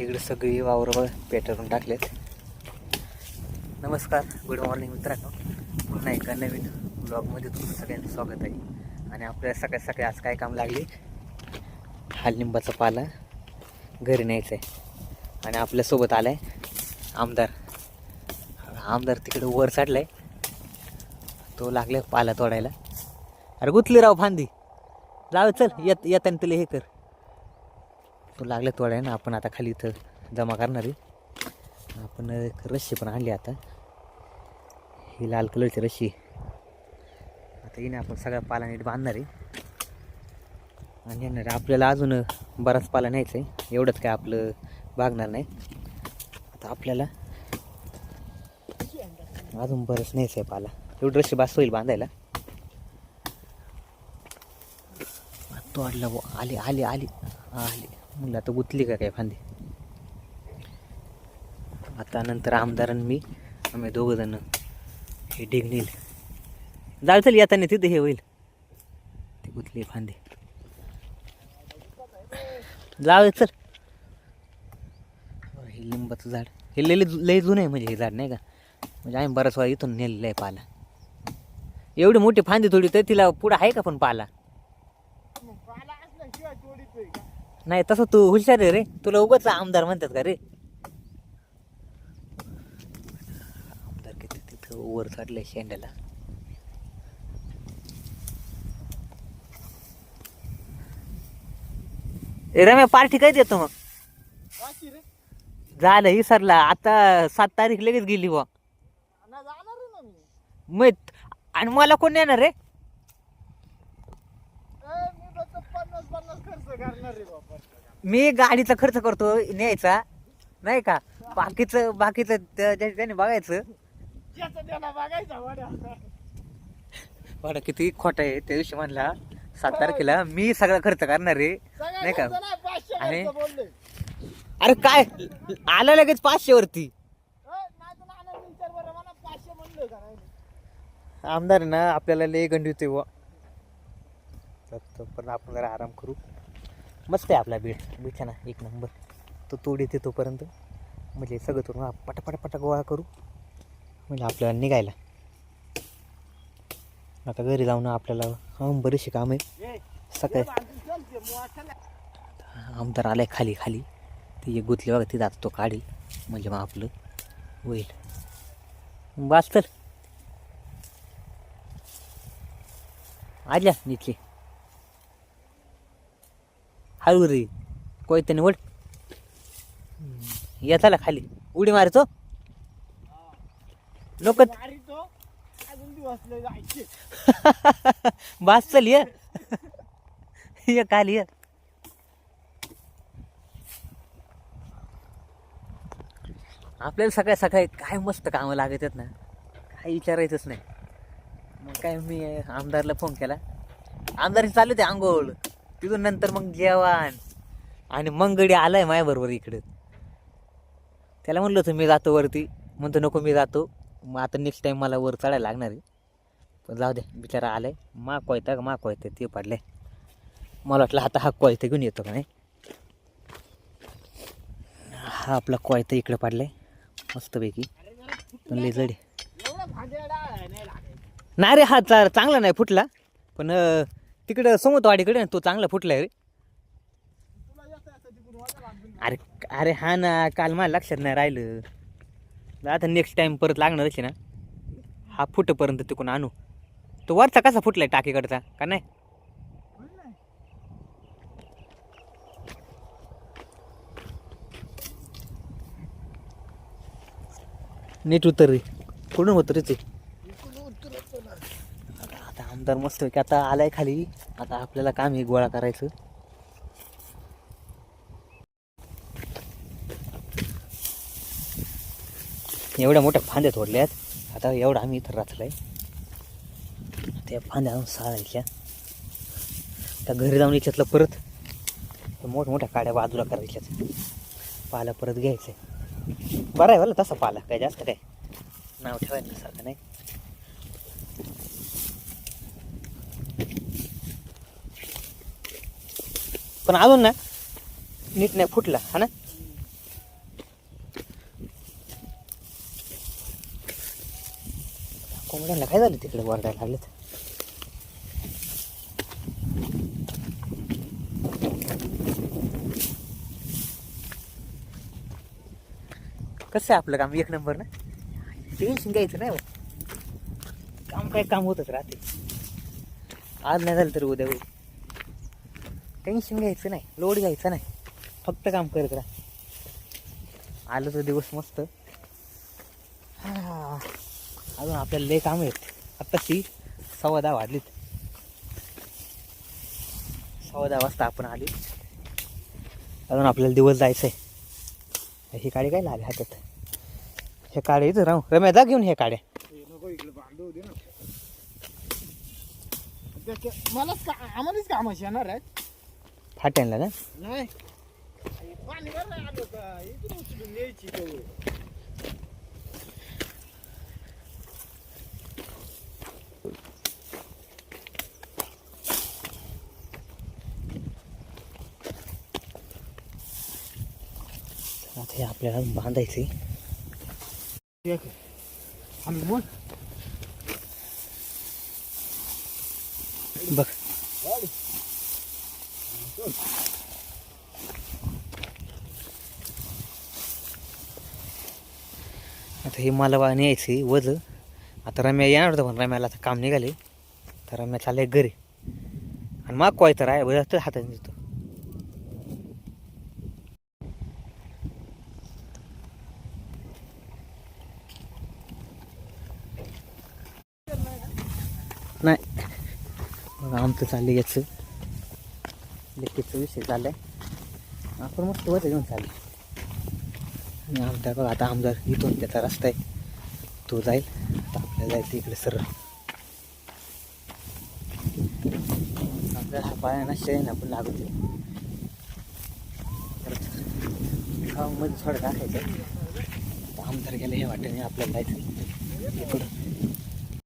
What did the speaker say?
इकडे सगळी वावरं पेटरून टाकलेत. नमस्कार गुड मॉर्निंग मित्रांनो. पुन्हा एका नवीन ब्लॉगमध्ये तुमचं सगळ्यांचं स्वागत आहे. आणि आपल्याला सकाळी सकाळी आज काय काम लागले? हा लिंबाचा पाला घरी न्यायचा आहे आणि आपल्यासोबत आलाय आमदार. आमदार तिकडे वर चढलाय. तो लागला पाला तोडायला. अरे गुतली राव फांदी. लाव चल येत येताना तुला हे कर. तो लागला तोडाय ना आपण आता खाली इथं जमा करणार आहे. आपण एक रस्सी पण आणली आता. ही लाल कलरची रस्सी. आता हिने आपण सगळ्या पाला नीट बांधणार आहे. आणि येणार आपल्याला अजून बराच पाला न्यायचा आहे. एवढंच काय आपलं भागणार नाही. आता आपल्याला अजून बरंच न्यायचं आहे पाला. एवढं रस्सी बास होईल बांधायला. तोडला बुवा. आली आली आली आली. म्हणलं आता गुतली का काय फांदी? आता नंतर आमदारांनी मी आम्ही दोघं जण हे डिग नेल. जाळ चल येताना तिथे हे होईल. ते गुतली फांदी. जाऊ चल. हे लिंबाचं झाड. हे लय लय जुनं आहे म्हणजे हे झाड नाही का? म्हणजे आम्ही बराच वेळा इथून नेलेलं आहे पाला. एवढी मोठी फांदी थोडी तर तिला पुढं आहे का पण पाला? नाही तसं तू हुशार आहे रे. तुला उगाच आमदार म्हणतात का रे? आमदार किती तिथं वर चढले शेंड्याला. ए रम्या पार्टी काय देतो मग? झालं विसरला आता सात तारीख लगेच गेली बा मग आणि मला कोण येणार रे? मी गाडीचा खर्च करतो न्यायचा नाही का? बाकीचं बाकीचं त्या- त्या- त्याने बघायचं. बरं किती खोट आहे त्या दिवशी म्हणला सात तारखेला मी सगळा खर्च करणार आहे नाही का? आणि अरे काय? आलं लगेच पाचशे वरती आमदार आहे ना आपल्याला लय गंडी होते बुवा. तर पण आपण जरा आराम करू. मस्त आहे आपला बीड. बिछाना एक नंबर. तो तोड येते तोपर्यंत. म्हणजे सगळं तोडून पटापटा पटा गोळा करू. म्हणजे आपल्याला निघायला. आता घरी जाऊन आपल्याला बरीचशी काम आहे सकाळी. आमदार आलाय खाली खाली. ते एक गुतली बघा तिथं आता तो काढील. म्हणजे मग आपलं होईल. बस चल आल्या नीटली हळू रे. कोयत्याने वड येताला खाली. उडी मारतो. लोक बास चल ये. ये खाली ये. आपल्याला सकाळी सकाळी काय मस्त कामं लागत आहेत ना. काही विचारायचंच नाही. मग काय मी आमदारला फोन केला. आमदार चालू ते आंघोळ. तिथून नंतर मग जेवण. आणि मग गडी आलाय माझ्याबरोबर इकडं. त्याला म्हणलं होतं मी जातो वरती. म्हणतो नको मी जातो. मग आता नेक्स्ट टाईम मला वर चढायला लागणार आहे. पण जाऊ दे बिचारा आलाय. मा कोयता का मा कोयता ते पडले मला वाटलं आता हा कोयता घेऊन येतो का नाही? हा आपला कोयता इकडे पडलाय. मस्तपैकी. पण लय जड नाही रे हा चा चांगला नाही फुटला. पण तिकडं समुद्रवाडीकडे ना तो चांगला फुटला आहे रे. अरे अरे हा ना काल मला लक्षात नाही राहिलं. आता नेक्स्ट टाइम परत लागणार असे ना हा फुटपर्यंत तिकडून आणू. तो वरचा कसा फुटलाय टाकीकडचा का नाही? नीट उतर रे. कुठून होतं रे ते आता आमदार मस्त की आता आलाय खाली. आता आपल्याला काम हे गोळा करायचं. एवढ्या मोठ्या फांद्या तोडल्यात. आता एवढा आम्ही इथं रचलाय. त्या फांद्या आणून साळायच्या त्या घरी जाऊन याच्यातलं परत मोठमोठ्या काड्या बाजूला करायच्यात पाला परत घ्यायचं बरं आहे बरं तसा पाला. काय जास्त काय नाव ठेवायचं सारखं नाही. पण अजून ना नीट नाही फुटला हा ना? कोंबड्यांना काय झालं तिकडे वरडायला लागलेत? कसं आहे आपलं काम? एक नंबर ना? टेन्शन घ्यायचं नाही हो. काम काय काम होतच राहते. आज नाही झालं तर उद्या होईल. टेन्शन घ्यायचं नाही. लोड घ्यायचं नाही. फक्त काम करत राहा आलं तर दिवस मस्त. हां. अजून आपल्याला लय काम आहेत. आत्ता ती सव्वा दहा वाजलीत. सव्वा दहा वाजता आपण आली. अजून आपल्याला दिवस जायचं आहे ही काडी काय लागली हातात? हे काड्या इथं राहू. रम्या जा घेऊन हे काड्या मलाच का आम्हालाच कामाशी येणार आहेत. फाट्यांना नाही नाही. का तेवढं. आता हे आपल्याला बांधायचे एक. आम्ही मग बघ आता हे मला बा वज आता रम्या येणार होतं पण रम्याला आता काम निघाले. तर रम्या चाललंय घरी. आणि मग काय तर आहे वजा तर हातात देतो. नाही. आमचं चाललं याचं. लेकीचा विषय आहे आपण मस्त वर घेऊन चालू. आणि आमच्या बघ आता आमदार इथून त्याचा रस्ता आहे. तो जाईल. आता आपल्याला जायचं इकडे सरळ. आपल्याला हा पाया ना शेण आपण लागत मध्ये थोडं टाकायचं. आता आमदार गेलं हे वाटेने आपल्याला जायचं. इकडं